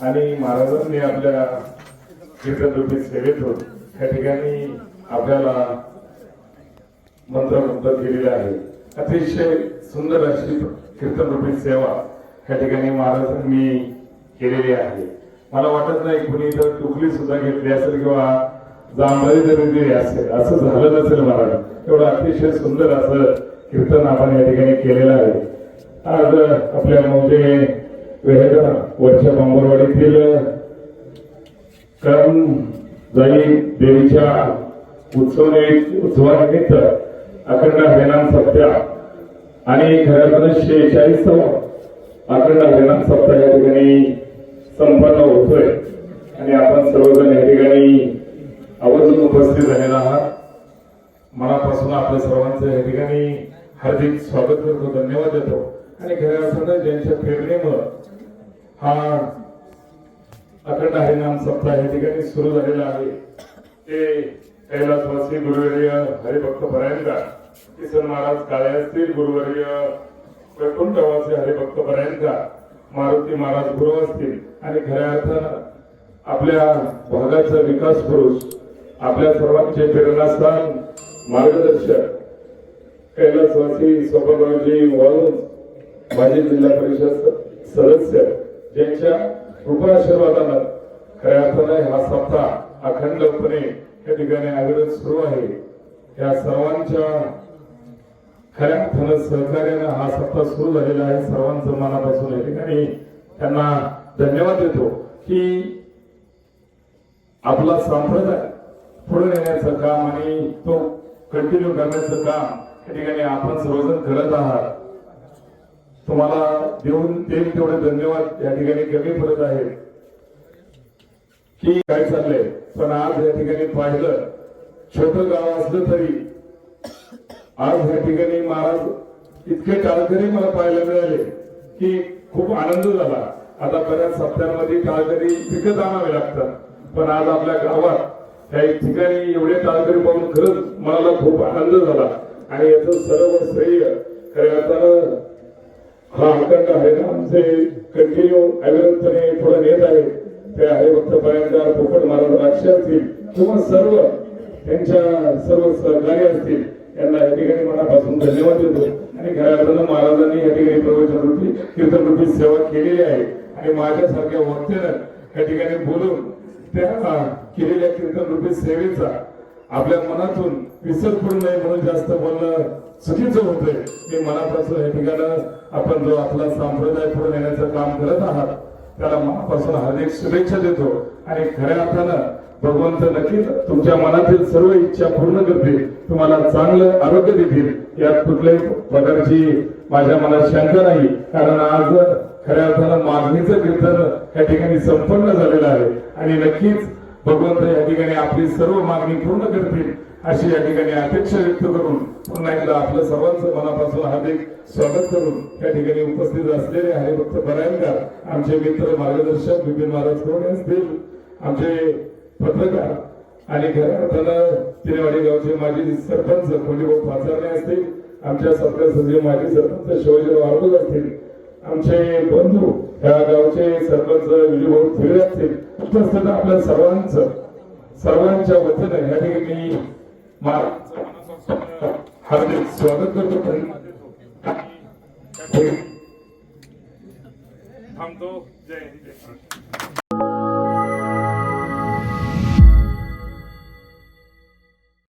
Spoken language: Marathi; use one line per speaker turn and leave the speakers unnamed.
आणि महाराजांनी आपल्या चित्ररूपी सेवेतून त्या ठिकाणी आपल्याला मंत्रमुग्ध केलेला आहे. अतिशय सुंदर अशी कीर्तनरूपी सेवा या ठिकाणी महाराजांनी केलेली आहे. मला वाटत नाही कुणी तर टुकली सुद्धा घेतली असेल किंवा जांभळी जरी दिली असेल असं झालं नसेल महाराज. एवढं अतिशय सुंदर असं कीर्तन आपण या ठिकाणी केलेलं आहे. आज आपल्या मौजे वेहेगा वरच्या बांबरवाडीतील कर्म जाई देवीच्या उत्सव उत्सवानिमित्त अखंड हरिनाम सप्त्या आणि खऱ्या अर्थानं शेहेचाळीसावा अखंड हरिनाम सप्ताह या ठिकाणी संपन्न होतोय. आणि आपण सर्वजण या ठिकाणी आवर्जून उपस्थित झालेला आहात. मनापासून आपल्या सर्वांचं या ठिकाणी हार्दिक स्वागत करतो धन्यवाद देतो. आणि खऱ्या अर्थानं ज्यांच्या प्रेरणेमुळं हा. अखंड हरिनाम सप्ताह या ठिकाणी सुरू झालेला आहे. ते कैलासवासी गुरुवर्य हरिभक्त परायणकर किसन महाराज काळे असतील गुरुवर्य वैकुंठवासी हरिभक्त परायणकर मारुती महाराज गुरु असतील. आणि खऱ्या अर्थानं आपल्या भागाचा विकास पुरुष आपल्या सर्वांचे प्रेरणास्थान मार्गदर्शक कैलासवासी स्वप्नरावजी वाळून माजी जिल्हा परिषद सदस्य ज्यांच्या कृपा आशीर्वादानं खऱ्या अर्थानं हा सप्ताह अखंडपणे या ठिकाणी अविरत सुरू आहे. या सर्वांच्या खऱ्या अर्थानं सहकार्यानं हा सप्ताह सुरू झालेला आहे. सर्वांचं मनापासून या ठिकाणी त्यांना धन्यवाद देतो की आपला संप्रदाय पुढे नेण्याचं काम आणि तो कंटिन्यू करण्याचं काम या ठिकाणी आपण सर्वजण करत आहात. तुम्हाला देऊन ते तेवढे धन्यवाद. या ठिकाणी कमी पडत आहेत की काय चाललंय? पण आज या ठिकाणी पाहिलं छोट गाव असलं तरी आज या ठिकाणी महाराज इतके टाळकरी मला पाहायला मिळाले की खूप आनंद झाला. आता बऱ्याच सप्त्यांमध्ये टाळकरी विकत आणावे लागतात. पण आज आपल्या गावात त्या ठिकाणी एवढे टाळकरी पाहून खरंच मला खूप आनंद झाला. आणि याचं सर्व श्रेय खऱ्या अर्थानं हा अखंड हरिनामचे कंटिन्यू अविरतपणे पुढे नेत आहे ते हरिभक्त परायणकार पोपट महाराज राक्षस असतील किंवा सर्व त्यांच्या सर्व सहकारी असतील यांना या ठिकाणी मनापासून धन्यवाद देतो. आणि घरातून महाराजांनी या ठिकाणी प्रवचन रूपी कीर्तन रूपी सेवा केलेली आहे. आणि माझ्यासारख्या वक्त्यानं या ठिकाणी बोलून त्या केलेल्या कीर्तन रूपी सेवेचा आपल्या मनातून विसर पडू नये म्हणून जास्त बोलणं चुकीचं होतंय. मी मनापासून या ठिकाणं आपण जो आपला संप्रदाय पुढे नेण्याचं काम करत आहात त्याला मनापासून हार्दिक शुभेच्छा देतो. आणि खऱ्या अर्थानं भगवंत नक्कीच तुमच्या मनातील सर्व इच्छा पूर्ण करतील. तुम्हाला चांगलं आरोग्य देतील. यात कुठल्याही प्रकारची माझ्या मनात शंका नाही. कारण आज खऱ्या अर्थानं मागणीचं कीर्तन या ठिकाणी संपन्न झालेलं आहे. आणि नक्कीच भगवंत या ठिकाणी आपली सर्व मागणी पूर्ण करतील अशी या ठिकाणी अपेक्षा व्यक्त करून पुन्हा एकदा आपलं सर्वांचं मनापासून हार्दिक स्वागत करून या ठिकाणी उपस्थित असलेले हरिभक्त परायणकार आमचे मित्र मार्गदर्शक बिपिन महाराज कोण असतील? आमचे पत्रकार आणि खऱ्या अर्थानं तिनेवाडी गावचे माजी सरपंच कोंडीभाऊ पाचारणे असतील आमच्या सरकार सचिव माजी सरपंच शिवाजीराव आरबोज असतील आमचे बंधू या गावचे सरपंच विजयभाऊ थिगडे असतील उपस्थित आपल्या सर्वांचं सर्वांच्या वतीने या ठिकाणी हार्दिक स्वागत करतो. थांबतो. जय हिंद. जय